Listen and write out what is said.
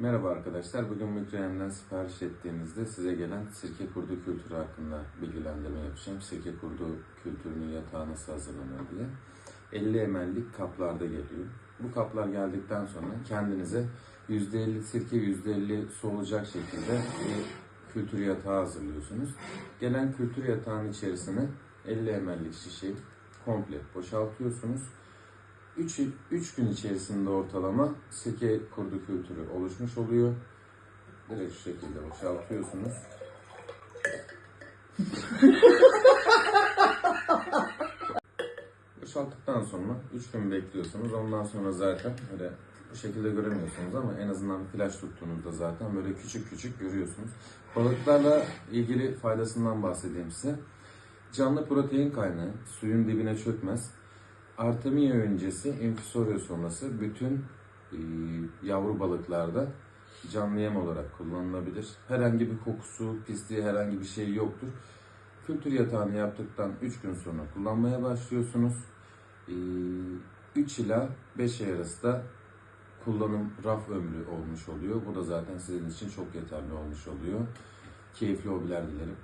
Merhaba arkadaşlar. Bugün Mükreyen'den sipariş ettiğinizde size gelen sirke kurdu kültürü hakkında bilgilendirme yapacağım. Sirke kurdu kültürünün yatağı nasıl hazırlanıyor diye. 50 ml'lik kaplarda geliyor. Bu kaplar geldikten sonra kendinize %50 sirke %50 su olacak şekilde bir kültür yatağı hazırlıyorsunuz. Gelen kültür yatağının içerisine 50 ml'lik şişeyi komple boşaltıyorsunuz. 3, 3 gün içerisinde ortalama sirke kurdu kültürü oluşmuş oluyor. Direkt şu şekilde boşaltıyorsunuz. Boşalttıktan sonra 3 gün bekliyorsunuz. Ondan sonra zaten öyle bu şekilde göremiyorsunuz ama en azından flash tuttuğunuzda zaten böyle küçük küçük görüyorsunuz. Balıklarla ilgili faydasından bahsedeyim size. Canlı protein kaynağı, suyun dibine çökmez. Artemia öncesi, infusoria sonrası bütün e, yavru balıklarda canlı yem olarak kullanılabilir. Herhangi bir kokusu, pisliği herhangi bir şey yoktur. Kültür yatağını yaptıktan 3 gün sonra kullanmaya başlıyorsunuz. 3 ila 5 ay arası da kullanım raf ömrü olmuş oluyor. Bu da zaten sizin için çok yeterli olmuş oluyor. Keyifli hobiler dilerim.